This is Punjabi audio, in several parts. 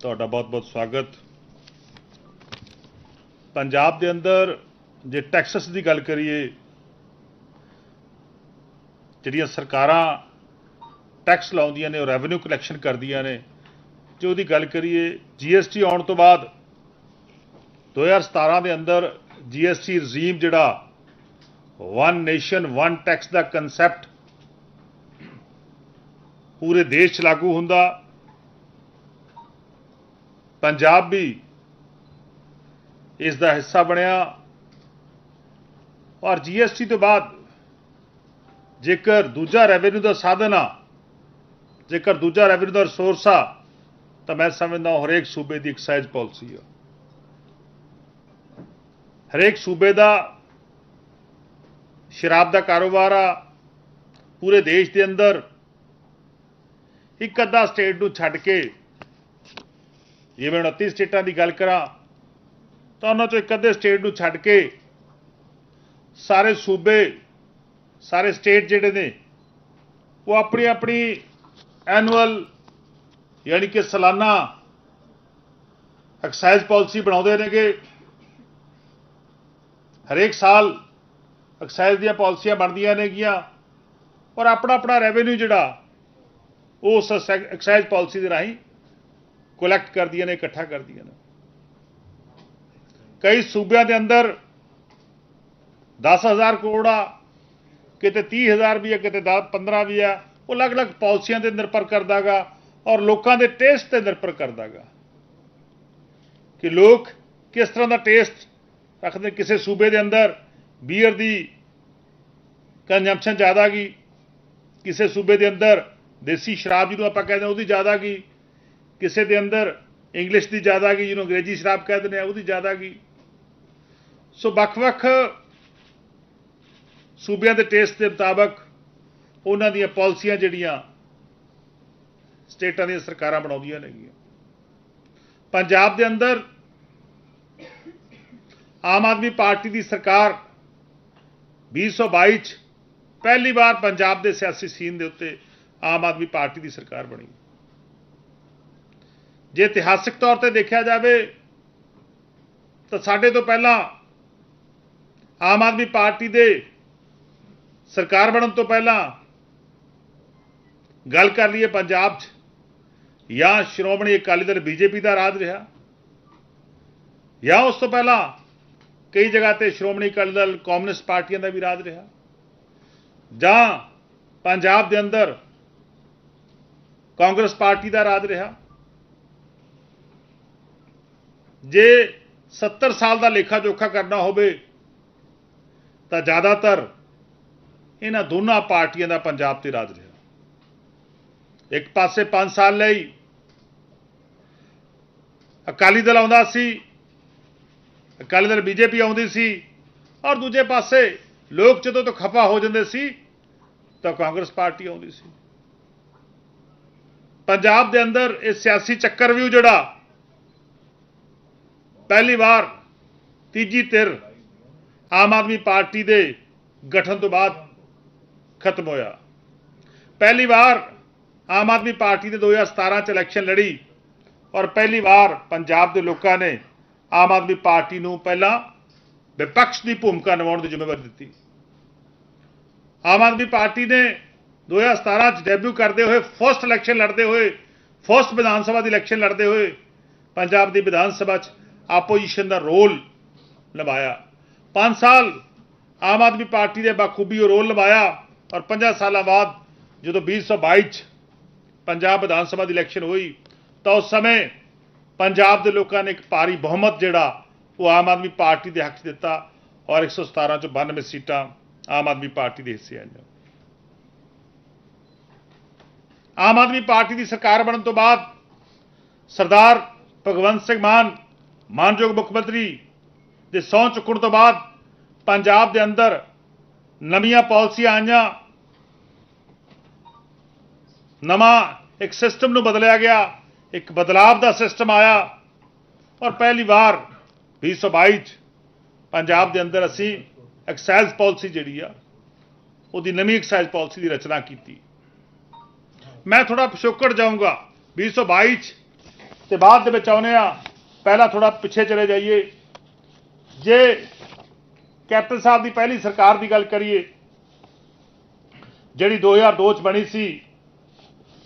ਤੁਹਾਡਾ ਬਹੁਤ-ਬਹੁਤ ਸਵਾਗਤ। ਪੰਜਾਬ ਦੇ ਅੰਦਰ ਜੇ ਟੈਕਸਸ ਦੀ ਗੱਲ ਕਰੀਏ, ਜਿਹੜੀਆਂ ਸਰਕਾਰਾਂ ਟੈਕਸ ਲਾਉਂਦੀਆਂ ਨੇ, ਉਹ ਰੈਵਨਿਊ ਕਲੈਕਸ਼ਨ ਕਰਦੀਆਂ ਨੇ, ਜੇ ਉਹਦੀ ਗੱਲ ਕਰੀਏ ਜੀਐਸਟੀ ਆਉਣ ਤੋਂ ਬਾਅਦ 2017 ਦੇ ਅੰਦਰ ਜੀਐਸਟੀ ਰਜੀਮ ਜਿਹੜਾ ਵਨ ਨੇਸ਼ਨ ਵਨ ਟੈਕਸ ਦਾ ਕਨਸੈਪਟ ਪੂਰੇ ਦੇਸ਼ 'ਚ ਲਾਗੂ ਹੁੰਦਾ। ਪੰਜਾਬ ਵੀ ਇਸ ਦਾ ਹਿੱਸਾ ਬਣਿਆ ਔਰ ਜੀਐਸਟੀ ਤੋਂ ਬਾਅਦ ਜੇਕਰ ਦੂਜਾ ਰੈਵਨਿਊ ਦਾ ਸਾਧਨ ਆ, ਜੇਕਰ ਦੂਜਾ ਰੈਵਨਿਊ ਦਾ ਰਿਸੋਰਸ ਆ, ਤਾਂ ਮੈਂ ਸਮਝਦਾ ਹਰੇਕ ਸੂਬੇ ਦੀ ਐਕਸਾਈਜ਼ ਪਾਲਿਸੀ ਆ। ਹਰੇਕ ਸੂਬੇ ਦਾ ਸ਼ਰਾਬ ਦਾ ਕਾਰੋਬਾਰ ਆ, ਪੂਰੇ ਦੇਸ਼ ਦੇ ਅੰਦਰ ਇੱਕ ਅੱਧਾ ਸਟੇਟ ਨੂੰ ਛੱਡ ਕੇ ਜਿਵੇਂ 29 ਸਟੇਟਾਂ ਦੀ ਗੱਲ ਕਰਾਂ, ਤਾਂ ਉਹਨਾਂ ਚੋਂ ਇੱਕ ਅੱਧੇ ਸਟੇਟ ਨੂੰ ਛੱਡ ਕੇ ਸਾਰੇ ਸੂਬੇ, ਸਾਰੇ ਸਟੇਟ ਜਿਹੜੇ ਨੇ, ਉਹ ਆਪਣੀ ਆਪਣੀ ਐਨੂਅਲ ਯਾਨੀ ਕਿ ਸਾਲਾਨਾ ਐਕਸਾਈਜ਼ ਪਾਲਿਸੀ ਬਣਾਉਂਦੇ ਨੇਗੇ। ਹਰੇਕ ਸਾਲ ਐਕਸਾਈਜ਼ ਦੀਆਂ ਪਾਲਿਸੀਆਂ ਬਣਦੀਆਂ ਨੇਗੀਆਂ ਔਰ ਆਪਣਾ ਆਪਣਾ ਰੈਵਨਿਊ ਜਿਹੜਾ ਉਸ ਐਕਸਾਈਜ਼ ਪਾਲਿਸੀ ਦੇ ਰਾਹੀਂ ਕਲੈਕਟ ਕਰਦੀਆਂ ਨੇ, ਇਕੱਠਾ ਕਰਦੀਆਂ ਨੇ। ਕਈ ਸੂਬਿਆਂ ਦੇ ਅੰਦਰ 10000 ਕਰੋੜ ਆ, ਕਿਤੇ 30000 ਵੀ ਹੈ ਕਿਤੇ 10 15 ਵੀ ਆ, ਉਹ ਅਲੱਗ-ਅਲੱਗ ਪਾਲਿਸੀਆਂ ਤੇ ਨਿਰਭਰ ਕਰਦਾਗਾ ਔਰ ਲੋਕਾਂ ਦੇ ਟੇਸਟ ਤੇ ਨਿਰਭਰ ਕਰਦਾਗਾ ਕਿ ਲੋਕ ਕਿਸ ਤਰ੍ਹਾਂ ਦਾ ਟੇਸਟ ਰੱਖਦੇ, ਕਿਸੇ ਸੂਬੇ ਦੇ ਅੰਦਰ ਬੀਅਰ ਦੀ ਕੰਜੰਪਸ਼ਨ ਜ਼ਿਆਦਾ ਗਈ ਕਿਸੇ ਸੂਬੇ ਦੇ ਅੰਦਰ ਦੇਸੀ ਸ਼ਰਾਬ ਜਿਹਨੂੰ ਆਪਾਂ ਕਹਿੰਦੇ ਹਾਂ, ਉਹਦੀ ਜ਼ਿਆਦਾ ਗਈ ਕਿਸੇ ਦੇ ਅੰਦਰ ਇੰਗਲਿਸ਼ ਦੀ ਜ਼ਿਆਦਾ ਗਈ, ਜਿਹਨੂੰ ਅੰਗਰੇਜ਼ੀ ਸ਼ਰਾਬ ਕਹਿੰਦੇ ਨੇ, ਉਹਦੀ ਜ਼ਿਆਦਾ ਗਈ। ਸੋ ਵੱਖ-ਵੱਖ ਸੂਬਿਆਂ ਦੇ ਟੇਸਟ ਦੇ ਮੁਤਾਬਕ ਉਹਨਾਂ ਦੀਆਂ ਪਾਲਿਸੀਆਂ ਜਿਹੜੀਆਂ ਸਟੇਟਾਂ ਦੀਆਂ ਸਰਕਾਰਾਂ ਬਣਾਉਂਦੀਆਂ ਨੇਗੀਆਂ। ਪੰਜਾਬ ਦੇ ਅੰਦਰ ਆਮ ਆਦਮੀ ਪਾਰਟੀ ਦੀ ਸਰਕਾਰ 2022 ਚ ਪਹਿਲੀ ਵਾਰ ਪੰਜਾਬ ਦੇ ਸਿਆਸੀ ਸੀਨ ਦੇ ਉੱਤੇ ਆਮ ਆਦਮੀ ਪਾਰਟੀ ਦੀ ਸਰਕਾਰ ਬਣੀ। ਜੇ ਇਤਿਹਾਸਿਕ ਤੌਰ ਤੇ ਦੇਖਿਆ ਜਾਵੇ, ਤਾਂ ਸਾਡੇ ਤੋਂ ਪਹਿਲਾਂ ਆਮ ਆਦਮੀ ਪਾਰਟੀ ਦੇ ਸਰਕਾਰ ਬਣਨ ਤੋਂ ਪਹਿਲਾਂ ਗੱਲ ਕਰ ਲਈਏ ਪੰਜਾਬ 'ਚ, ਜਾਂ ਸ਼੍ਰੋਮਣੀ ਅਕਾਲੀ ਦਲ ਬੀਜੇਪੀ ਦਾ ਰਾਜ ਰਿਹਾ, ਜਾਂ ਉਸ ਤੋਂ ਪਹਿਲਾਂ ਕਈ ਜਗ੍ਹਾ ਤੇ ਸ਼੍ਰੋਮਣੀ ਅਕਾਲੀ ਦਲ ਕਮਿਊਨਿਸਟ ਪਾਰਟੀਆਂ ਦਾ ਵੀ ਰਾਜ ਰਿਹਾ, ਜਾਂ ਪੰਜਾਬ ਦੇ ਅੰਦਰ ਕਾਂਗਰਸ ਪਾਰਟੀ ਦਾ ਰਾਜ ਰਿਹਾ ਜੇ 70 ਸਾਲ ਦਾ ਲੇਖਾ ਜੋਖਾ ਕਰਨਾ ਹੋਵੇ, ਤਾਂ ਜ਼ਿਆਦਾਤਰ ਇਹਨਾਂ ਦੋਨਾਂ ਪਾਰਟੀਆਂ ਦਾ ਪੰਜਾਬ ਤੇ ਰਾਜ ਰਿਹਾ। ਇੱਕ ਪਾਸੇ 5 ਸਾਲ ਲਈ ਅਕਾਲੀ ਦਲ ਆਉਂਦਾ ਸੀ, ਅਕਾਲੀ ਦਲ ਬੀਜੇਪੀ ਆਉਂਦੀ ਸੀ, ਔਰ ਦੂਜੇ ਪਾਸੇ ਲੋਕ ਜਦੋਂ ਤੋਂ ਖਫਾ ਹੋ ਜਾਂਦੇ ਸੀ, ਤਾਂ ਕਾਂਗਰਸ ਪਾਰਟੀ ਆਉਂਦੀ ਸੀ। ਪੰਜਾਬ ਦੇ ਅੰਦਰ ਇਹ ਸਿਆਸੀ ਚੱਕਰ ਚੱਕਰਵਿਊ ਜਿਹੜਾ ਪਹਿਲੀ ਵਾਰ ਤੀਜੀ ਧਿਰ ਆਮ ਆਦਮੀ ਪਾਰਟੀ ਦੇ ਗਠਨ ਤੋਂ ਬਾਅਦ ਖਤਮ ਹੋਇਆ। ਪਹਿਲੀ ਵਾਰ ਆਮ ਆਦਮੀ ਪਾਰਟੀ ਦੇ 2017 ਚ ਇਲੈਕਸ਼ਨ ਲੜੀ ਔਰ ਪਹਿਲੀ ਵਾਰ ਪੰਜਾਬ ਦੇ ਲੋਕਾਂ ਨੇ ਆਮ ਆਦਮੀ ਪਾਰਟੀ ਨੂੰ ਪਹਿਲਾਂ ਵਿਪਕਸ਼ ਦੀ ਭੂਮਿਕਾ ਨਿਭਾਉਣ ਦੀ ਜ਼ਿੰਮੇਵਾਰੀ ਦਿੱਤੀ। ਆਮ ਆਦਮੀ ਪਾਰਟੀ ਨੇ 2017 ਚ ਡੈਬਿਊ ਕਰਦੇ ਹੋਏ ਫਸਟ ਇਲੈਕਸ਼ਨ ਲੜਦੇ ਹੋਏ ਫਸਟ ਵਿਧਾਨ ਸਭਾ ਦੀ ਇਲੈਕਸ਼ਨ ਲੜਦੇ ਹੋਏ ਪੰਜਾਬ ਦੀ ਵਿਧਾਨ ਸਭਾ ਚ ਆਪੋਜੀਸ਼ਨ ਦਾ ਰੋਲ ਨਿਭਾਇਆ। 5 ਸਾਲ ਆਮ ਆਦਮੀ ਪਾਰਟੀ ਦੇ ਬਾਖੂਬੀ ਉਹ ਰੋਲ ਨਿਭਾਇਆ ਔਰ 5 ਸਾਲਾਂ ਬਾਅਦ ਜਦੋਂ 2022 ਚ ਪੰਜਾਬ ਵਿਧਾਨ ਸਭਾ ਦੀ ਇਲੈਕਸ਼ਨ ਹੋਈ, ਤਾਂ ਉਸ ਸਮੇਂ ਪੰਜਾਬ ਦੇ ਲੋਕਾਂ ਨੇ ਇੱਕ ਭਾਰੀ ਬਹੁਮਤ ਜਿਹੜਾ ਉਹ ਆਮ ਆਦਮੀ ਪਾਰਟੀ ਦੇ ਹੱਕ 'ਚ ਦਿੱਤਾ ਔਰ 117 ਚੋਂ 92 ਸੀਟਾਂ ਆਮ ਆਦਮੀ ਪਾਰਟੀ ਦੇ ਹਿੱਸੇ ਆਈਆਂ। ਆਮ ਆਦਮੀ ਪਾਰਟੀ ਦੀ ਸਰਕਾਰ ਬਣਨ ਤੋਂ ਬਾਅਦ ਸਰਦਾਰ ਭਗਵੰਤ ਸਿੰਘ ਮਾਨ ਮਾਨਯੋਗ ਮੁੱਖ ਮੰਤਰੀ ਦੇ ਸਹੁੰ ਚੁੱਕਣ ਤੋਂ ਬਾਅਦ ਪੰਜਾਬ ਦੇ ਅੰਦਰ ਨਵੀਆਂ ਪਾਲਿਸੀਆਂ ਆਈਆਂ। ਨਵਾਂ ਇੱਕ ਸਿਸਟਮ ਨੂੰ ਬਦਲਿਆ ਗਿਆ। ਇੱਕ ਬਦਲਾਵ ਦਾ ਸਿਸਟਮ ਆਇਆ। ਔਰ ਪਹਿਲੀ ਵਾਰ 2022 ਚ ਪੰਜਾਬ ਦੇ ਅੰਦਰ ਅਸੀਂ ਐਕਸਾਈਜ਼ ਪਾਲਿਸੀ ਜਿਹੜੀ ਆ, ਉਹਦੀ ਨਵੀਂ ਐਕਸਾਈਜ਼ ਪਾਲਿਸੀ ਦੀ ਰਚਨਾ ਕੀਤੀ। ਮੈਂ ਥੋੜਾ ਪਿਛੋਕੜ ਜਾਊਂਗਾ। 2022 ਚ ਤੇ ਬਾਅਦ ਦੇ ਵਿੱਚ ਆਉਨੇ ਆ ਪਹਿਲਾਂ ਥੋੜਾ ਪਿੱਛੇ ਚਲੇ ਜਾਈਏ। ਜੇ ਕੈਪਟਨ ਸਾਹਿਬ ਦੀ ਪਹਿਲੀ ਸਰਕਾਰ ਦੀ ਗੱਲ ਕਰੀਏ, ਜਿਹੜੀ 2002 ਚ ਬਣੀ ਸੀ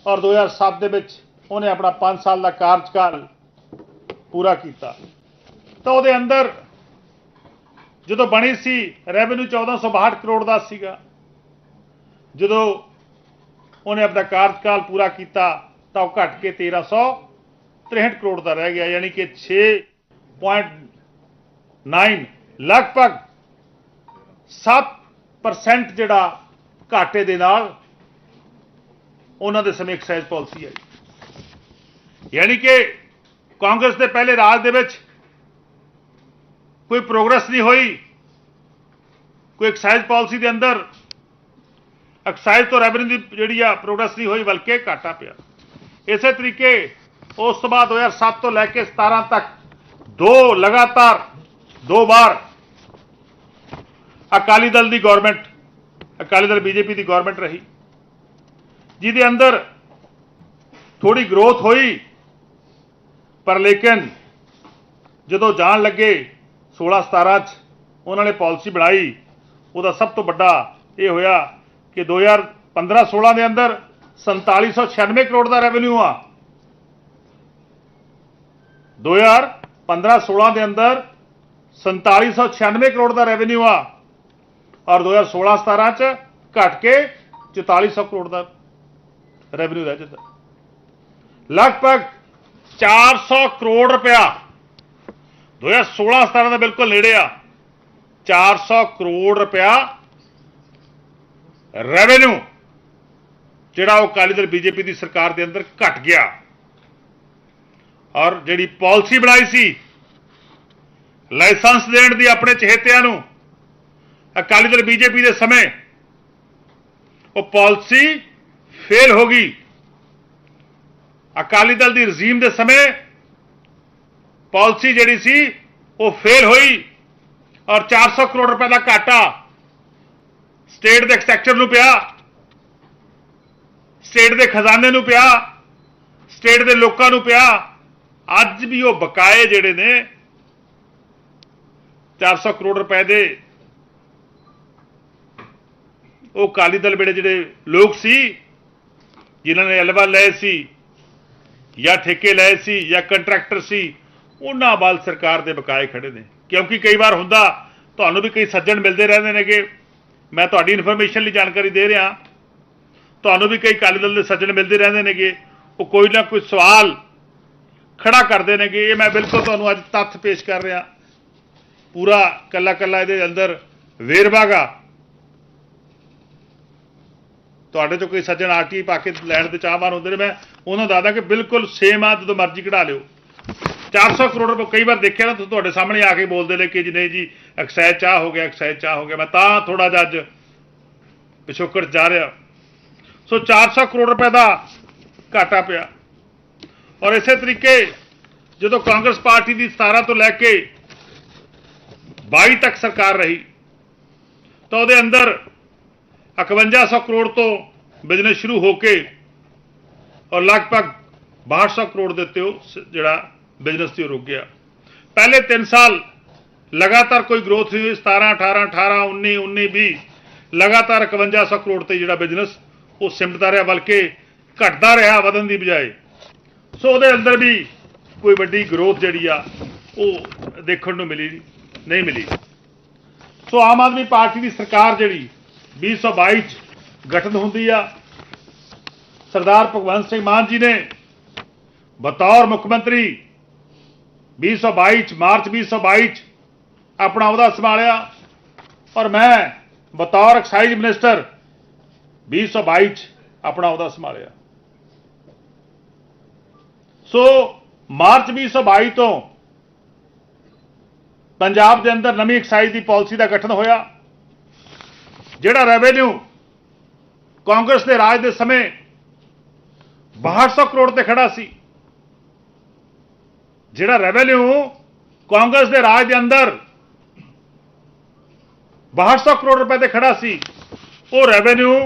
ਔਰ 2007 ਦੇ ਵਿੱਚ ਉਹਨੇ ਆਪਣਾ 5 ਸਾਲ ਦਾ ਕਾਰਜਕਾਲ ਪੂਰਾ ਕੀਤਾ। ਤਾਂ ਉਹਦੇ ਅੰਦਰ ਜਦੋਂ ਬਣੀ ਸੀ ਰੈਵਨਿਊ 1462 ਕਰੋੜ ਦਾ ਸੀਗਾ। ਜਦੋਂ ਉਹਨੇ ਆਪਣਾ ਕਾਰਜਕਾਲ ਪੂਰਾ ਕੀਤਾ, ਤਾਂ ਉਹ ਘਟ ਕੇ 1363 ਕਰੋੜ ਦਾ ਰਹਿ ਗਿਆ, ਯਾਨੀ ਕਿ 6.9 ਲਗਭਗ 7% ਜਿਹੜਾ ਘਾਟੇ ਦੇ ਨਾਲ ਉਹਨਾਂ ਦੇ ਸਮੇਂ ਐਕਸਾਈਜ਼ ਪਾਲਿਸੀ ਆਈ। ਯਾਨੀ ਕਿ ਕਾਂਗਰਸ ਦੇ ਪਹਿਲੇ ਰਾਜ ਦੇ ਵਿੱਚ ਕੋਈ ਪ੍ਰੋਗਰੈਸ ਨਹੀਂ ਹੋਈ, ਕੋਈ ਐਕਸਾਈਜ਼ ਪਾਲਿਸੀ ਦੇ ਅੰਦਰ ਐਕਸਾਈਜ਼ ਤੋਂ ਰੈਵਨਿਊ ਦੀ ਜਿਹੜੀ ਆ ਪ੍ਰੋਗਰੈਸ ਨਹੀਂ ਹੋਈ, ਬਲਕਿ ਘਾਟਾ ਪਿਆ। ਇਸੇ ਤਰੀਕੇ ਉਸ ਤੋਂ ਬਾਅਦ 2007 ਤੋਂ ਲੈ ਕੇ 17 ਤੱਕ। ਦੋ ਲਗਾਤਾਰ, ਦੋ ਵਾਰ ਅਕਾਲੀ ਦਲ ਦੀ ਗਵਰਨਮੈਂਟ ਅਕਾਲੀ ਦਲ ਬੀਜੇਪੀ ਦੀ ਗਵਰਨਮੈਂਟ ਰਹੀ। ਜਿਹਦੇ ਅੰਦਰ ਥੋੜੀ ਗਰੋਥ ਹੋਈ, ਪਰ ਲੇਕਿਨ ਜਦੋਂ ਜਾਣ ਲੱਗੇ 16 17 ਚ, ਉਹਨਾਂ ਨੇ ਪਾਲਿਸੀ ਬਣਾਈ। ਉਹਦਾ ਸਭ ਤੋਂ ਵੱਡਾ ਇਹ ਹੋਇਆ ਕਿ 2015 16 ਦੇ ਅੰਦਰ 4796 ਕਰੋੜ ਦਾ ਰੈਵਨਿਊ ਆ। 2015 16 ਦੇ ਅੰਦਰ 4796 ਕਰੋੜ ਦਾ ਰੈਵਨਿਊ ਆ ਔਰ 2016 17 ਚ ਘਟ ਕੇ 4400 ਕਰੋੜ ਦਾ ਰੈਵਨਿਊ ਰਹਿ ਜਾਂਦਾ। ਲਗਭਗ 400 ਕਰੋੜ ਰੁਪਇਆ 2016 17 ਦਾ ਬਿਲਕੁਲ ਨੇੜੇ ਆ। 400 ਕਰੋੜ ਰੁਪਇਆ ਰੈਵਨਿਊ ਜਿਹੜਾ ਉਹ ਅਕਾਲੀ ਦਲ, ਬੀਜੇਪੀ ਦੀ ਸਰਕਾਰ ਦੇ ਅੰਦਰ ਘਟ ਗਿਆ। ਔਰ ਜਿਹੜੀ ਪਾਲਿਸੀ ਬਣਾਈ ਸੀ, ਲਾਇਸੈਂਸ ਦੇਣ ਦੀ ਆਪਣੇ ਚਹੇਤਿਆਂ ਨੂੰ, ਅਕਾਲੀ ਦਲ ਬੀਜੇਪੀ ਦੇ ਸਮੇਂ, ਉਹ ਪਾਲਿਸੀ ਫੇਲ ਹੋ ਗਈ। ਅਕਾਲੀ ਦਲ ਦੀ ਰਜ਼ੀਮ ਦੇ ਸਮੇਂ, ਪਾਲਿਸੀ ਜਿਹੜੀ ਸੀ, ਉਹ ਫੇਲ ਹੋਈ ਔਰ 400 ਕਰੋੜ ਰੁਪਏ ਦਾ ਘਾਟਾ ਸਟੇਟ ਦੇ ਐਕਸਟ੍ਰੈਕਚਰ ਨੂੰ ਪਿਆ, ਸਟੇਟ ਦੇ ਖਜ਼ਾਨੇ ਨੂੰ ਪਿਆ, ਸਟੇਟ ਦੇ ਲੋਕਾਂ ਨੂੰ ਪਿਆ ਅੱਜ ਵੀ ਉਹ ਬਕਾਏ ਜਿਹੜੇ ਨੇ 400 ਕਰੋੜ ਰੁਪਏ ਦੇ ਉਹ ਕਾਲੀ ਦਲ ਵੇਲੇ ਜਿਹੜੇ ਲੋਕ ਸੀ, ਜਿਨ੍ਹਾਂ ਨੇ ਅਲਵਾ ਲਏ ਸੀ ਜਾਂ ਠੇਕੇ ਲਏ ਸੀ ਜਾਂ ਕੰਟਰੈਕਟਰ ਸੀ, ਉਹਨਾਂ ਵੱਲ ਸਰਕਾਰ ਦੇ ਬਕਾਏ ਖੜੇ ਨੇ। ਕਿਉਂਕਿ ਕਈ ਵਾਰ ਹੁੰਦਾ, ਤੁਹਾਨੂੰ ਵੀ ਕਈ ਸੱਜਣ ਮਿਲਦੇ ਰਹਿੰਦੇ ਨੇਗੇ। ਮੈਂ ਤੁਹਾਡੀ ਇਨਫੋਰਮੇਸ਼ਨ ਲਈ ਜਾਣਕਾਰੀ ਦੇ ਰਿਹਾ। ਤੁਹਾਨੂੰ ਵੀ ਕਈ ਕਾਲੀ ਦਲ ਦੇ ਸੱਜਣ ਮਿਲਦੇ ਰਹਿੰਦੇ ਨੇਗੇ। ਉਹ ਕੋਈ ਨਾ ਕੋਈ ਸਵਾਲ ਖੜਾ ਕਰਦੇ ਨੇਗੇ ਇਹ ਮੈਂ ਬਿਲਕੁਲ ਤੁਹਾਨੂੰ ਅੱਜ ਤੱਥ ਪੇਸ਼ ਕਰ ਰਿਹਾ। ਪੂਰਾ ਕੱਲਾ ਕੱਲਾ ਇਹਦੇ ਅੰਦਰ ਵੇਰਵਾਗਾ ਤੁਹਾਡੇ ਚੋਂ ਕੋਈ ਸੱਜਣ ਆਰਟੀ ਪਾ ਕੇ ਲੈਣ ਦੇ ਚਾਹਵਾਨ ਹੁੰਦੇ ਨੇ, ਮੈਂ ਉਹਨਾਂ ਨੂੰ ਦੱਸਦਾ ਕਿ ਬਿਲਕੁਲ ਸੇਮ ਆ, ਜਦੋਂ ਮਰਜ਼ੀ ਕਢਾ ਲਿਓ। 400 ਕਰੋੜ ਰੁਪਏ ਕਈ ਵਾਰ ਦੇਖਿਆ ਨਾ ਤਾਂ ਤੁਹਾਡੇ ਸਾਹਮਣੇ ਆ ਕੇ ਬੋਲਦੇ ਨੇ ਕਿ ਜੀ ਨਹੀਂ ਜੀ ਐਕਸਾਈਜ਼ ਚਾਹ ਹੋ ਗਿਆ ਐਕਸਾਈਜ਼ ਚਾਹ ਹੋ ਗਿਆ। ਮੈਂ ਤਾਂ ਥੋੜਾ ਜਿਹਾ ਅੱਜ ਪਿਛੋਕੜ ਜਾ ਰਿਹਾ। ਸੋ 400 ਕਰੋੜ ਰੁਪਏ ਦਾ ਘਾਟਾ ਪਿਆ। ਔਰ ਇਸੇ ਤਰੀਕੇ ਜਦੋਂ ਕਾਂਗਰਸ ਪਾਰਟੀ ਦੀ 17 ਤੋਂ ਲੈ ਕੇ 22 ਤੱਕ ਸਰਕਾਰ ਰਹੀ, ਤਾਂ ਉਹਦੇ ਅੰਦਰ 5100 ਕਰੋੜ ਤੋਂ ਬਿਜ਼ਨਸ ਸ਼ੁਰੂ ਹੋ ਕੇ ਔਰ ਲਗਭਗ 6200 ਕਰੋੜ ਦੇ ਉੱਤੇ ਉਹ ਸ- ਜਿਹੜਾ ਬਿਜ਼ਨਸ ਤੇ ਉਹ ਰੁਕ ਗਿਆ। ਪਹਿਲੇ 3 ਸਾਲ ਲਗਾਤਾਰ ਕੋਈ ਗਰੋਥ ਨਹੀਂ ਹੋਈ 17 18 18 19 19 20 ਲਗਾਤਾਰ 5100 ਕਰੋੜ ਤੇ ਜਿਹੜਾ ਬਿਜ਼ਨਸ ਉਹ ਸਿਮਟਦਾ ਰਿਹਾ, ਬਲਕਿ ਘਟਦਾ ਰਿਹਾ ਵਧਣ ਦੀ ਬਜਾਏ। ਸੋ ਉਹਦੇ ਅੰਦਰ ਵੀ ਕੋਈ ਵੱਡੀ ਗਰੋਥ ਜਿਹੜੀ ਆ, ਉਹ ਦੇਖਣ ਨੂੰ ਮਿਲੀ, ਨਹੀਂ ਮਿਲੀ। ਸੋ ਆਮ ਆਦਮੀ ਪਾਰਟੀ ਦੀ ਸਰਕਾਰ ਜਿਹੜੀ 2022 ਚ ਗਠਨ ਹੁੰਦੀ ਆ, ਸਰਦਾਰ ਭਗਵੰਤ ਸਿੰਘ ਮਾਨ ਜੀ ਨੇ ਬਤੌਰ ਮੁੱਖ ਮੰਤਰੀ 2022 ਚ, ਮਾਰਚ 2022 ਚ ਆਪਣਾ ਅਹੁਦਾ ਸੰਭਾਲਿਆ ਔਰ ਮੈਂ ਬਤੌਰ ਐਕਸਾਈਜ਼ ਮਿਨਿਸਟਰ 2022 ਚ ਆਪਣਾ ਅਹੁਦਾ ਸੰਭਾਲਿਆ। ਸੋ ਮਾਰਚ 2022 ਤੋਂ ਪੰਜਾਬ ਦੇ ਅੰਦਰ ਨਵੀਂ ਐਕਸਾਈਜ਼ ਦੀ ਪਾਲਿਸੀ ਦਾ ਗਠਨ ਹੋਇਆ, ਜਿਹੜਾ ਰੈਵਨਿਊ ਕਾਂਗਰਸ ਦੇ ਰਾਜ ਦੇ ਸਮੇਂ 6200 ਕਰੋੜ ਤੇ ਖੜਾ ਸੀ, ਜਿਹੜਾ ਰੈਵਨਿਊ ਕਾਂਗਰਸ ਦੇ ਰਾਜ ਦੇ ਅੰਦਰ 6200 ਕਰੋੜ ਰੁਪਏ ਤੇ ਖੜਾ ਸੀ, ਉਹ ਰੈਵਨਿਊ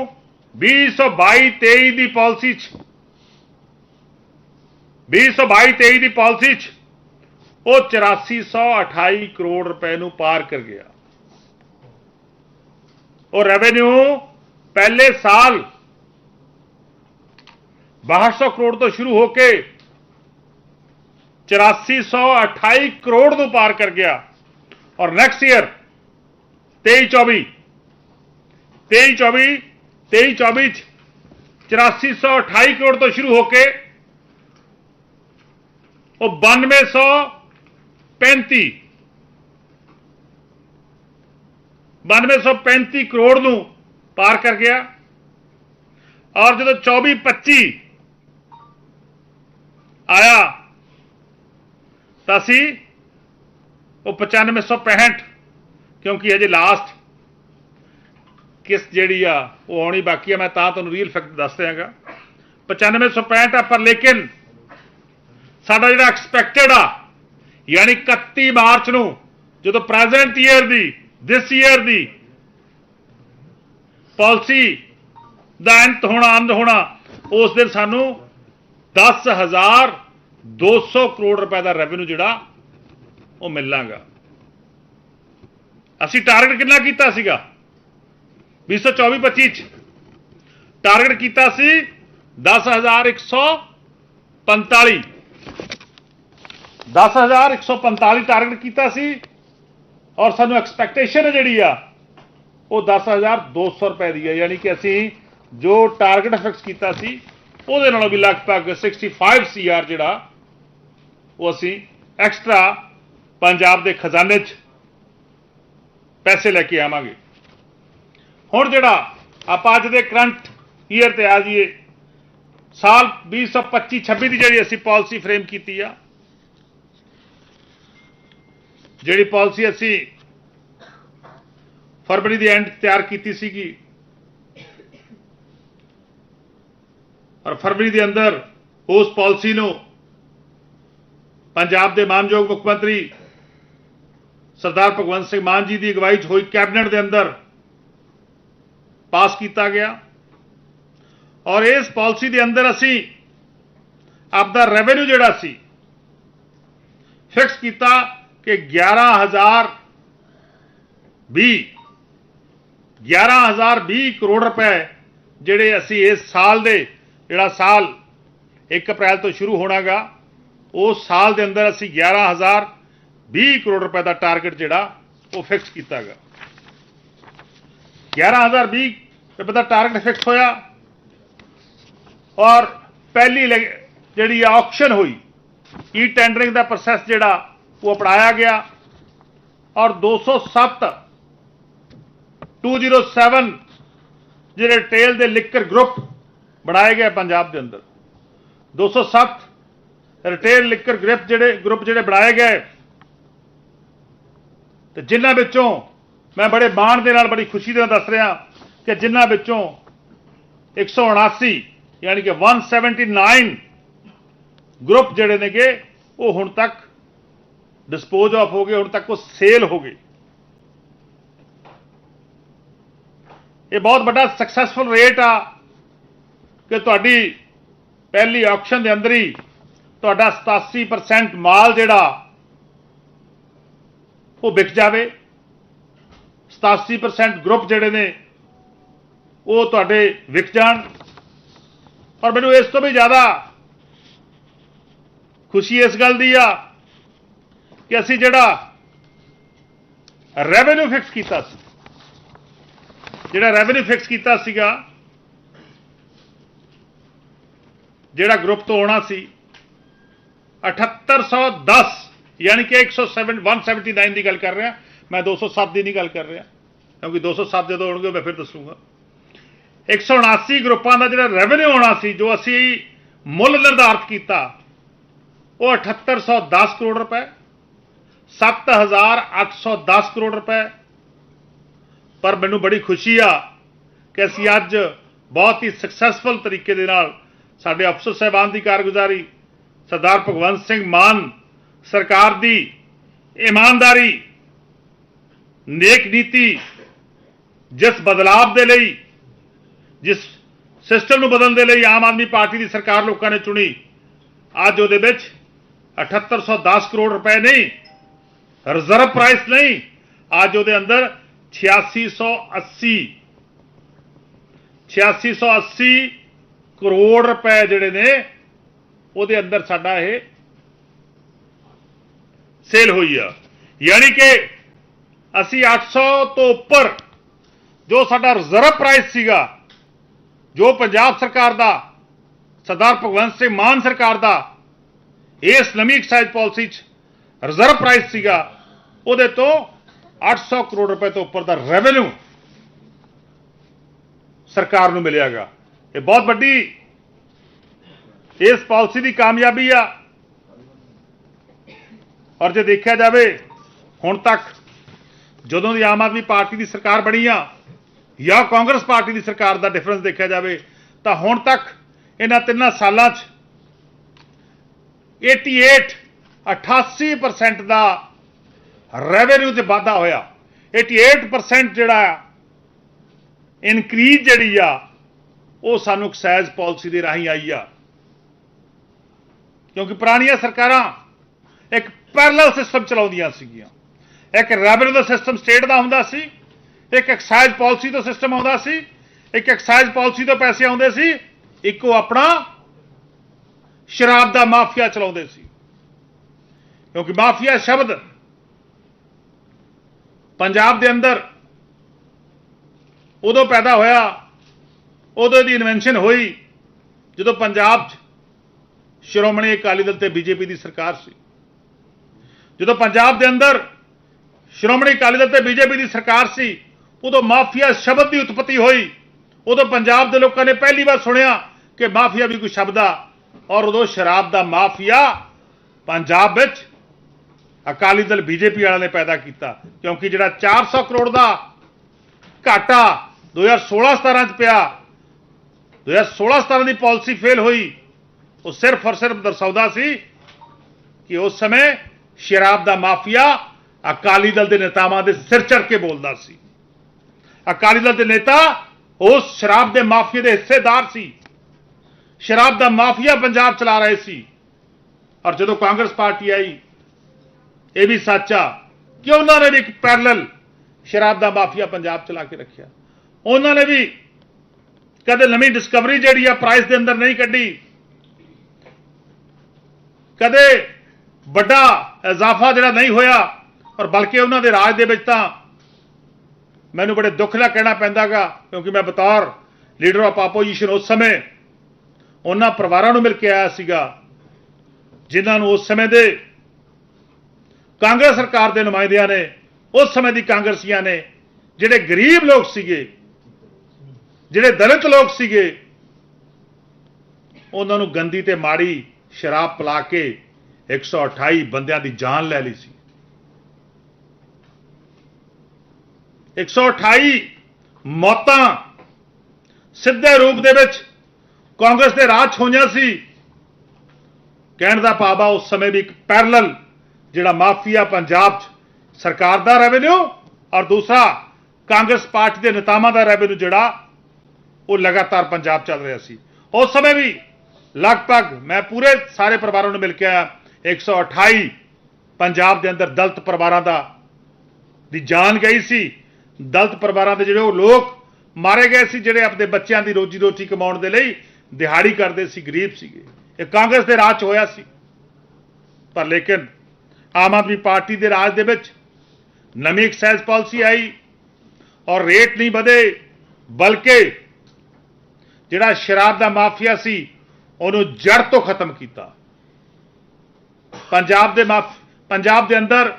2022 23 ਦੀ ਪਾਲਿਸੀ 'ਚ 2022-23 ਦੀ ਪਾਲਿਸੀ 'ਚ ਉਹ 8428 ਕਰੋੜ ਰੁਪਏ ਨੂੰ ਪਾਰ ਕਰ ਗਿਆ। ਉਹ ਰੈਵਨਿਊ ਪਹਿਲੇ ਸਾਲ 6200 ਕਰੋੜ ਤੋਂ ਸ਼ੁਰੂ ਹੋ ਕੇ 8428 ਕਰੋੜ ਨੂੰ ਪਾਰ ਕਰ ਗਿਆ। ਔਰ ਨੈਕਸਟ ਈਅਰ 23 24 23 24 23 24 ਚ 8428 ਕਰੋੜ ਤੋਂ ਸ਼ੁਰੂ ਹੋ ਕੇ ਉਹ 9235 9235 ਕਰੋੜ ਨੂੰ ਪਾਰ ਕਰ ਗਿਆ। ਔਰ ਜਦੋਂ 24 25 ਆਇਆ, ਤਾਂ ਸੀ ਉਹ 9565 ਕਿਉਂਕਿ ਅਜੇ ਲਾਸਟ ਕਿਸ ਜਿਹੜੀ ਆ, ਉਹ ਆਉਣੀ ਬਾਕੀ ਆ, ਮੈਂ ਤਾਂ ਤੁਹਾਨੂੰ ਰੀਅਲ ਫੈਕਟ ਦੱਸ ਦਿਆਂਗਾ। 9565 ਆ ਪਰ ਲੇਕਿਨ ਸਾਡਾ ਜਿਹੜਾ ਐਕਸਪੈਕਟਡ ਆ, ਯਾਨੀ 31 ਮਾਰਚ ਨੂੰ, ਜਦੋਂ ਪ੍ਰੈਜ਼ੈਂਟ ਈਅਰ ਦੀ ਦਿਸ ਈਅਰ ਦੀ ਪਾਲਿਸੀ ਦਾ ਅੰਤ ਹੋਣਾ ਅੰਤ ਹੋਣਾ, ਉਸ ਦਿਨ ਸਾਨੂੰ 10200 ਕਰੋੜ ਰੁਪਏ ਦਾ ਰੈਵਨਿਊ ਜਿਹੜਾ, ਉਹ ਮਿਲਾਂਗਾ। ਅਸੀਂ ਟਾਰਗੇਟ ਕਿੰਨਾ ਕੀਤਾ ਸੀਗਾ? 224-25 ਚ। ਟਾਰਗੇਟ ਕੀਤਾ ਸੀ 10145 10145 ਟਾਰਗੇਟ ਕੀਤਾ ਸੀ ਔਰ ਸਾਨੂੰ ਐਕਸਪੈਕਟੇਸ਼ਨ ਹੈ ਜਿਹੜੀ ਆ, ਉਹ 10200 ਰੁਪਏ ਦੀ ਹੈ ਯਾਨੀ ਕਿ ਅਸੀਂ ਜੋ ਟਾਰਗੇਟ ਫਿਕਸ ਕੀਤਾ ਸੀ, ਉਹਦੇ ਨਾਲੋਂ ਵੀ ਲਗਭਗ 65 ਸੀਆਰ ਜਿਹੜਾ, ਉਹ ਅਸੀਂ ਐਕਸਟਰਾ ਪੰਜਾਬ ਦੇ ਖਜ਼ਾਨੇ 'ਚ ਪੈਸੇ ਲੈ ਕੇ ਆਵਾਂਗੇ। ਹੁਣ ਜਿਹੜਾ ਆਪਾਂ ਅੱਜ ਦੇ ਕਰੰਟ ਈਅਰ ਤੇ ਆ ਜਾਈਏ, ਸਾਲ 2025 26 ਦੀ ਜਿਹੜੀ ਅਸੀਂ ਪਾਲਿਸੀ ਫਰੇਮ ਕੀਤੀ ਆ ਜਿਹੜੀ ਪਾਲਿਸੀ ਅਸੀਂ ਫਰਵਰੀ ਦੀ ਐਂਡ ਤਿਆਰ ਕੀਤੀ ਸੀਗੀ, ਔਰ ਫਰਵਰੀ ਦੇ ਅੰਦਰ ਉਸ ਪਾਲਿਸੀ ਨੂੰ ਪੰਜਾਬ ਦੇ ਮਾਨਯੋਗ ਮੁੱਖ ਮੰਤਰੀ ਸਰਦਾਰ ਭਗਵੰਤ ਸਿੰਘ ਮਾਨ ਜੀ ਦੀ ਅਗਵਾਈ 'ਚ ਹੋਈ ਕੈਬਨਿਟ ਦੇ ਅੰਦਰ ਪਾਸ ਕੀਤਾ ਗਿਆ। ਔਰ ਇਸ ਪਾਲਿਸੀ ਦੇ ਅੰਦਰ ਅਸੀਂ ਆਪਦਾ ਰੈਵਨਿਊ ਜਿਹੜਾ ਸੀ ਫਿਕਸ ਕੀਤਾ। ਕਿ 11000 20 11020 ਕਰੋੜ ਰੁਪਏ ਜਿਹੜੇ ਅਸੀਂ ਇਸ ਸਾਲ ਦੇ ਜਿਹੜਾ ਸਾਲ 1 ਅਪ੍ਰੈਲ ਤੋਂ ਸ਼ੁਰੂ ਹੋਣਾਗਾ ਉਸ ਸਾਲ ਦੇ ਅੰਦਰ ਅਸੀਂ 11020 ਕਰੋੜ ਰੁਪਏ ਦਾ ਟਾਰਗੇਟ ਜਿਹੜਾ ਉਹ ਫਿਕਸ ਕੀਤਾਗਾ 11020 ਰੁਪਏ ਦਾ ਟਾਰਗੇਟ ਫਿਕਸ ਹੋਇਆ ਔਰ ਪਹਿਲੀ ਲੈ- ਜਿਹੜੀ ਆਕਸ਼ਨ ਹੋਈ ਈ ਟੈਂਡਰਿੰਗ ਦਾ ਪ੍ਰੋਸੈਸ ਜਿਹੜਾ ਉਹ ਅਪਣਾਇਆ ਗਿਆ ਔਰ 207 207 ਜਿਹੜੇ ਰਿਟੇਲ ਦੇ ਲਿਕਰ ਗਰੁੱਪ ਬਣਾਏ ਗਏ ਪੰਜਾਬ ਦੇ ਅੰਦਰ। 207 ਰਿਟੇਲ ਲਿਕਰ ਗਰੁੱਪ ਜਿਹੜੇ ਗਰੁੱਪ ਜਿਹੜੇ ਬਣਾਏ ਗਏ ਤੇ ਜਿਨ੍ਹਾਂ ਵਿੱਚੋਂ ਮੈਂ ਬੜੇ ਮਾਣ ਦੇ ਨਾਲ, ਬੜੀ ਖੁਸ਼ੀ ਦੇ ਨਾਲ ਦੱਸ ਰਿਹਾ ਕਿ ਜਿਨ੍ਹਾਂ ਵਿੱਚੋਂ 179 ਯਾਨੀ ਕਿ 179 ਗਰੁੱਪ ਜਿਹੜੇ ਨੇਗੇ, ਉਹ ਹੁਣ ਤੱਕ ਡਿਸਪੋਜ਼ ਆਫ ਹੋ ਗਏ, ਹੁਣ ਤੱਕ ਉਹ ਸੇਲ ਹੋ ਗਏ ਇਹ ਬਹੁਤ ਵੱਡਾ ਸਕਸੈਸਫੁਲ ਰੇਟ ਆ ਕਿ ਤੁਹਾਡੀ ਪਹਿਲੀ ਆਕਸ਼ਨ ਦੇ ਅੰਦਰ ਹੀ ਤੁਹਾਡਾ 87% ਮਾਲ ਜਿਹੜਾ ਉਹ ਵਿਕ ਜਾਵੇ। 87% ਗਰੁੱਪ ਜਿਹੜੇ ਨੇ, ਉਹ ਤੁਹਾਡੇ ਵਿਕ ਜਾਣ। ਔਰ ਮੈਨੂੰ ਇਸ ਤੋਂ ਵੀ ਜ਼ਿਆਦਾ ਖੁਸ਼ੀ ਇਸ ਗੱਲ ਦੀ ਆ ਕਿ ਅਸੀਂ ਜਿਹੜਾ ਰੈਵਨਿਊ ਫਿਕਸ ਕੀਤਾ ਸੀ, ਜਿਹੜਾ ਰੈਵਨਿਊ ਫਿਕਸ ਕੀਤਾ ਸੀਗਾ, ਜਿਹੜਾ ਗਰੁੱਪ ਤੋਂ ਆਉਣਾ ਸੀ 7810 ਯਾਨੀ ਕਿ 107 179 ਦੀ ਗੱਲ ਕਰ ਰਿਹਾ, ਮੈਂ 207 ਦੀ ਨਹੀਂ ਗੱਲ ਕਰ ਰਿਹਾ, ਕਿਉਂਕਿ 207 ਜਦੋਂ ਆਉਣਗੇ ਮੈਂ ਫਿਰ ਦੱਸੂਗਾ। 179 ਗਰੁੱਪਾਂ ਦਾ ਜਿਹੜਾ ਰੈਵਨਿਊ ਆਉਣਾ ਸੀ, ਜੋ ਅਸੀਂ ਮੁੱਲ ਨਿਰਧਾਰਤ ਕੀਤਾ, ਉਹ 7810 ਕਰੋੜ ਰੁਪਏ 7810 ਕਰੋੜ ਰੁਪਏ। ਪਰ ਮੈਨੂੰ ਬੜੀ ਖੁਸ਼ੀ ਆ ਕਿ ਅਸੀਂ ਅੱਜ ਬਹੁਤ ਹੀ ਸਕਸੈਸਫੁਲ ਤਰੀਕੇ ਦੇ ਨਾਲ ਸਾਡੇ ਅਫਸਰ ਸਾਹਿਬਾਨ ਦੀ ਕਾਰਗੁਜ਼ਾਰੀ, ਸਰਦਾਰ ਭਗਵੰਤ ਸਿੰਘ ਮਾਨ ਸਰਕਾਰ ਦੀ ਇਮਾਨਦਾਰੀ, ਨੇਕ ਨੀਤੀ, ਜਿਸ ਬਦਲਾਵ ਦੇ ਲਈ, ਜਿਸ ਸਿਸਟਮ ਨੂੰ ਬਦਲਣ ਦੇ ਲਈ ਆਮ ਆਦਮੀ ਪਾਰਟੀ ਦੀ ਸਰਕਾਰ ਲੋਕਾਂ ਨੇ ਚੁਣੀ, ਅੱਜ ਉਹਦੇ ਵਿੱਚ 7810 ਕਰੋੜ ਰੁਪਏ ਨਹੀਂ ਰਿਜ਼ਰਵ ਪ੍ਰਾਈਸ ਨਹੀਂ ਅੱਜ ਉਹਦੇ ਅੰਦਰ 8680 8680 ਕਰੋੜ ਰੁਪਏ ਜਿਹੜੇ ਨੇ ਉਹਦੇ ਅੰਦਰ ਸਾਡਾ ਇਹ ਸੇਲ ਹੋਈ ਆ ਯਾਨੀ ਕਿ ਅਸੀਂ 800 ਤੋਂ ਉੱਪਰ ਜੋ ਸਾਡਾ ਰਿਜ਼ਰਵ ਪ੍ਰਾਈਸ ਸੀਗਾ ਜੋ ਪੰਜਾਬ ਸਰਕਾਰ ਦਾ ਸਰਦਾਰ ਭਗਵੰਤ ਸਿੰਘ ਮਾਨ ਸਰਕਾਰ ਦਾ ਇਸ ਨਵੀਂ ਐਕਸਾਈਜ਼ ਪਾਲਿਸੀ 'ਚ ਰਿਜ਼ਰਵ ਪ੍ਰਾਈਸ ਸੀਗਾ ਉਹਦੇ ਤੋਂ 800 ਕਰੋੜ ਰੁਪਏ ਤੋਂ ਉੱਪਰ ਦਾ ਰੈਵਨਿਊ ਸਰਕਾਰ ਨੂੰ ਮਿਲਿਆਗਾ ਇਹ ਬਹੁਤ ਵੱਡੀ ਇਸ ਪਾਲਿਸੀ ਦੀ ਕਾਮਯਾਬੀ ਆ। ਔਰ ਜੇ ਦੇਖਿਆ ਜਾਵੇ, ਹੁਣ ਤੱਕ ਜਦੋਂ ਦੀ ਆਮ ਆਦਮੀ ਪਾਰਟੀ ਦੀ ਸਰਕਾਰ ਬਣੀ ਆ ਜਾਂ ਕਾਂਗਰਸ ਪਾਰਟੀ ਦੀ ਸਰਕਾਰ ਦਾ ਡਿਫਰੈਂਸ ਦੇਖਿਆ ਜਾਵੇ, ਤਾਂ ਹੁਣ ਤੱਕ ਇਹਨਾਂ ਤਿੰਨਾਂ ਸਾਲਾਂ 'ਚ 88 88% ਦਾ ਰੈਵਨਿਊ ਤੇ ਵਾਧਾ ਹੋਇਆ। 88% ਜਿਹੜਾ ਆ ਇਨਕਰੀਜ਼ ਜਿਹੜੀ ਆ, ਉਹ ਸਾਨੂੰ ਐਕਸਾਈਜ਼ ਪਾਲਿਸੀ ਦੇ ਰਾਹੀਂ ਆਈ ਆ। ਕਿਉਂਕਿ ਪੁਰਾਣੀਆਂ ਸਰਕਾਰਾਂ ਇੱਕ ਪੈਰਲਲ ਸਿਸਟਮ ਚਲਾਉਂਦੀਆਂ ਸੀਗੀਆਂ। ਇੱਕ ਰੈਵਨਿਊ ਦਾ ਸਿਸਟਮ ਸਟੇਟ ਦਾ ਹੁੰਦਾ ਸੀ, ਇੱਕ ਐਕਸਾਈਜ਼ ਪਾਲਿਸੀ ਤੋਂ ਸਿਸਟਮ ਆਉਂਦਾ ਸੀ, ਇੱਕ ਐਕਸਾਈਜ਼ ਪਾਲਿਸੀ ਤੋਂ ਪੈਸੇ ਆਉਂਦੇ ਸੀ, ਇੱਕ ਉਹ ਆਪਣਾ ਸ਼ਰਾਬ ਦਾ ਮਾਫੀਆ ਚਲਾਉਂਦੇ ਸੀ। ਕਿਉਂਕਿ ਮਾਫੀਆ ਸ਼ਬਦ ਪੰਜਾਬ ਦੇ ਅੰਦਰ ਉਦੋਂ ਪੈਦਾ ਹੋਇਆ, ਉਦੋਂ ਦੀ ਇਨਵੈਂਸ਼ਨ ਹੋਈ, ਜਦੋਂ ਪੰਜਾਬ 'ਚ ਸ਼੍ਰੋਮਣੀ ਅਕਾਲੀ ਦਲ ਤੇ ਬੀਜੇਪੀ ਦੀ ਸਰਕਾਰ ਸੀ। ਜਦੋਂ ਪੰਜਾਬ ਦੇ ਅੰਦਰ ਸ਼੍ਰੋਮਣੀ ਅਕਾਲੀ ਦਲ ਤੇ ਬੀਜੇਪੀ ਦੀ ਸਰਕਾਰ ਸੀ, ਉਦੋਂ ਮਾਫੀਆ ਸ਼ਬਦ ਦੀ ਉਤਪਤੀ ਹੋਈ। ਉਦੋਂ ਪੰਜਾਬ ਦੇ ਲੋਕਾਂ ਨੇ ਪਹਿਲੀ ਵਾਰ ਸੁਣਿਆ ਕਿ ਮਾਫੀਆ ਵੀ ਕੋਈ ਸ਼ਬਦ ਆ ਔਰ ਉਦੋਂ ਸ਼ਰਾਬ ਦਾ ਮਾਫੀਆ ਪੰਜਾਬ ਵਿੱਚ ਅਕਾਲੀ ਦਲ ਬੀਜੇਪੀ ਵਾਲਿਆਂ ਨੇ ਪੈਦਾ ਕੀਤਾ, ਕਿਉਂਕਿ ਜਿਹੜਾ 400 ਕਰੋੜ ਦਾ ਘਾਟਾ 2016-17 ਚ ਪਿਆ 2016-17 ਦੀ ਪਾਲਿਸੀ ਫੇਲ ਹੋਈ, ਉਹ ਸਿਰਫ ਔਰ ਸਿਰਫ ਦਰਸਾਉਂਦਾ ਸੀ ਕਿ ਉਸ ਸਮੇਂ ਸ਼ਰਾਬ ਦਾ ਮਾਫੀਆ ਅਕਾਲੀ ਦਲ ਦੇ ਨੇਤਾਵਾਂ ਦੇ ਸਿਰ ਚੜ ਕੇ ਬੋਲਦਾ ਸੀ। ਅਕਾਲੀ ਦਲ ਦੇ ਨੇਤਾ ਉਸ ਸ਼ਰਾਬ ਦੇ ਮਾਫੀਆ ਦੇ ਹਿੱਸੇਦਾਰ ਸੀ। ਸ਼ਰਾਬ ਦਾ ਮਾਫੀਆ ਪੰਜਾਬ ਚਲਾ ਰਹੇ ਸੀ। ਔਰ ਜਦੋਂ ਕਾਂਗਰਸ ਪਾਰਟੀ ਆਈ ਇਹ ਵੀ ਸੱਚ ਆ। ਕਿ ਉਹਨਾਂ ਨੇ ਵੀ ਇੱਕ ਪੈਰਲਲ ਸ਼ਰਾਬ ਦਾ ਮਾਫੀਆ ਪੰਜਾਬ ਚਲਾ ਕੇ ਰੱਖਿਆ? ਉਹਨਾਂ ਨੇ ਵੀ ਕਦੇ ਨਵੀਂ ਡਿਸਕਵਰੀ ਜਿਹੜੀ ਆ ਪ੍ਰਾਈਸ ਦੇ ਅੰਦਰ ਨਹੀਂ ਕੱਢੀ। ਕਦੇ ਵੱਡਾ ਇਜ਼ਾਫਾ ਜਿਹੜਾ ਨਹੀਂ ਹੋਇਆ ਔਰ ਬਲਕਿ ਉਹਨਾਂ ਦੇ ਰਾਜ ਦੇ ਵਿੱਚ ਤਾਂ ਮੈਨੂੰ ਬੜੇ ਦੁੱਖ ਨਾਲ ਕਹਿਣਾ ਪੈਂਦਾਗਾ, ਕਿਉਂਕਿ ਮੈਂ ਬਤੌਰ ਲੀਡਰ ਆਫ ਆਪੋਜੀਸ਼ਨ ਉਸ ਸਮੇਂ ਉਹਨਾਂ ਪਰਿਵਾਰਾਂ ਨੂੰ ਮਿਲ ਕੇ ਆਇਆ ਸੀਗਾ, ਜਿਨ੍ਹਾਂ ਨੂੰ ਉਸ ਸਮੇਂ ਦੇ ਕਾਂਗਰਸ ਸਰਕਾਰ ਦੇ ਨੁਮਾਇੰਦਿਆਂ ਨੇ, ਉਸ ਸਮੇਂ ਦੀ ਕਾਂਗਰਸੀਆਂ ਨੇ, ਜਿਹੜੇ ਗਰੀਬ ਲੋਕ ਸੀਗੇ, ਜਿਹੜੇ ਦਲਿਤ ਲੋਕ ਸੀਗੇ, ਉਹਨਾਂ ਨੂੰ ਗੰਦੀ ਤੇ ਮਾੜੀ ਸ਼ਰਾਬ ਪਿਲਾ ਕੇ 128 ਬੰਦਿਆਂ ਦੀ ਜਾਨ ਲੈ ਲਈ ਸੀ। 128 ਮੌਤਾਂ ਸਿੱਧੇ ਰੂਪ ਦੇ ਵਿੱਚ ਕਾਂਗਰਸ ਦੇ ਰਾਜ 'ਚ ਹੋਈਆਂ ਸੀ। ਕਹਿਣ ਦਾ ਪਾਵਾ ਉਸ ਸਮੇਂ ਵੀ ਇੱਕ ਪੈਰਲਲ ਜਿਹੜਾ ਮਾਫੀਆ ਪੰਜਾਬ 'ਚ ਸਰਕਾਰ ਦਾ ਰੈਵਨਿਊ ਔਰ ਦੂਸਰਾ ਕਾਂਗਰਸ ਪਾਰਟੀ ਦੇ ਨੇਤਾਵਾਂ ਦਾ ਰੈਵਨਿਊ ਜਿਹੜਾ ਉਹ ਲਗਾਤਾਰ ਪੰਜਾਬ ਚੱਲ ਰਿਹਾ ਸੀ। ਉਸ ਸਮੇਂ ਵੀ ਲਗਭਗ ਮੈਂ ਪੂਰੇ ਸਾਰੇ ਪਰਿਵਾਰਾਂ ਨੂੰ ਮਿਲ ਕੇ ਆਇਆ 128 ਪੰਜਾਬ ਦੇ ਅੰਦਰ ਦਲਤ ਪਰਿਵਾਰਾਂ ਦਾ ਦੀ ਜਾਨ ਗਈ ਸੀ। ਦਲਤ ਪਰਿਵਾਰਾਂ ਦੇ ਜਿਹੜੇ ਉਹ ਲੋਕ ਮਾਰੇ ਗਏ ਸੀ, ਜਿਹੜੇ ਆਪਣੇ ਬੱਚਿਆਂ ਦੀ ਰੋਜੀ ਰੋਟੀ ਕਮਾਉਣ ਦੇ ਲਈ ਦਿਹਾੜੀ ਕਰਦੇ ਸੀ, ਗਰੀਬ ਸੀਗੇ। ਇਹ ਕਾਂਗਰਸ ਦੇ ਰਾਜ 'ਚ ਹੋਇਆ ਸੀ। ਪਰ ਲੇਕਿਨ ਆਮ ਆਦਮੀ ਪਾਰਟੀ ਦੇ ਰਾਜ ਦੇ ਵਿੱਚ ਨਵੀਂ ਐਕਸਾਈਜ਼ ਪਾਲਿਸੀ ਆਈ ਔਰ ਰੇਟ ਨਹੀਂ ਵਧੇ, ਬਲਕਿ ਜਿਹੜਾ ਸ਼ਰਾਬ ਦਾ ਮਾਫੀਆ ਸੀ, ਉਹਨੂੰ ਜੜ ਤੋਂ ਖਤਮ ਕੀਤਾ। ਪੰਜਾਬ ਦੇ ਮਾਫ, ਪੰਜਾਬ ਦੇ ਅੰਦਰ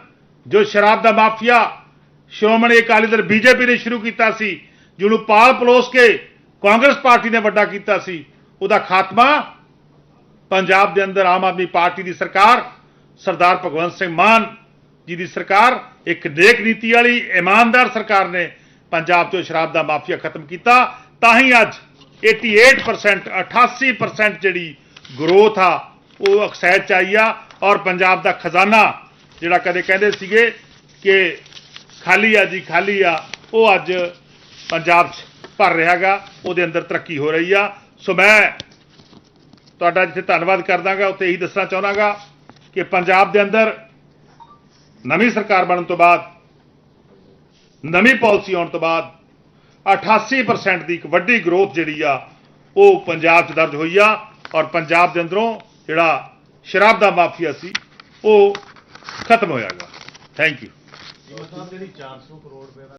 ਜੋ ਸ਼ਰਾਬ ਦਾ ਮਾਫੀਆ ਸ਼੍ਰੋਮਣੀ ਅਕਾਲੀ ਦਲ ਬੀਜੇਪੀ ਨੇ ਸ਼ੁਰੂ ਕੀਤਾ ਸੀ, ਜਿਹਨੂੰ ਪਾਲ ਪਲੋਸ ਕੇ ਕਾਂਗਰਸ ਪਾਰਟੀ ਨੇ ਵੱਡਾ ਕੀਤਾ ਸੀ, ਉਹਦਾ ਖਾਤਮਾ ਪੰਜਾਬ ਦੇ ਅੰਦਰ ਆਮ ਆਦਮੀ ਪਾਰਟੀ ਦੀ ਸਰਕਾਰ ਸਰਦਾਰ ਭਗਵੰਤ ਸਿੰਘ ਮਾਨ ਜੀ ਦੀ ਸਰਕਾਰ, ਇੱਕ ਨੇਕ ਨੀਤੀ ਵਾਲੀ, ਇਮਾਨਦਾਰ ਸਰਕਾਰ ਨੇ ਪੰਜਾਬ 'ਚੋਂ ਸ਼ਰਾਬ ਦਾ ਮਾਫੀਆ ਖਤਮ ਕੀਤਾ। ਤਾਂ ਹੀ ਅੱਜ 88% 88% ਜਿਹੜੀ ਗਰੋਥ ਆ, ਉਹ ਅਕਸੈਦ ਚ ਆਈ ਆ ਔਰ ਪੰਜਾਬ ਦਾ ਖਜ਼ਾਨਾ ਜਿਹੜਾ ਕਦੇ ਕਹਿੰਦੇ ਸੀਗੇ ਕਿ ਖਾਲੀ ਆ ਜੀ, ਖਾਲੀ ਆ, ਉਹ ਅੱਜ ਪੰਜਾਬ 'ਚ ਭਰ ਰਿਹਾਗਾ ਉਹਦੇ ਅੰਦਰ ਤਰੱਕੀ ਹੋ ਰਹੀ ਆ। ਸੋ ਮੈਂ ਤੁਹਾਡਾ ਜਿੱਥੇ ਧੰਨਵਾਦ ਕਰਦਾਗਾ, ਉੱਥੇ ਇਹੀ ਦੱਸਣਾ ਚਾਹੁੰਦਾਗਾ ਕਿ ਪੰਜਾਬ ਦੇ ਅੰਦਰ ਨਵੀਂ ਸਰਕਾਰ ਬਣਨ ਤੋਂ ਬਾਅਦ, ਨਵੀਂ ਪਾਲਿਸੀ ਆਉਣ ਤੋਂ ਬਾਅਦ 88% ਦੀ ਇੱਕ ਵੱਡੀ ਗਰੋਥ ਜਿਹੜੀ ਆ, ਉਹ ਪੰਜਾਬ 'ਚ ਦਰਜ ਹੋਈ ਆ ਔਰ ਪੰਜਾਬ ਦੇ ਅੰਦਰੋਂ ਜਿਹੜਾ ਸ਼ਰਾਬ ਦਾ ਮਾਫੀਆ ਸੀ, ਉਹ ਖਤਮ ਹੋਇਆਗਾ ਥੈਂਕ ਯੂ ਜਿਹੜੀ 400 ਕਰੋੜ ਰੁਪਏ ਦਾ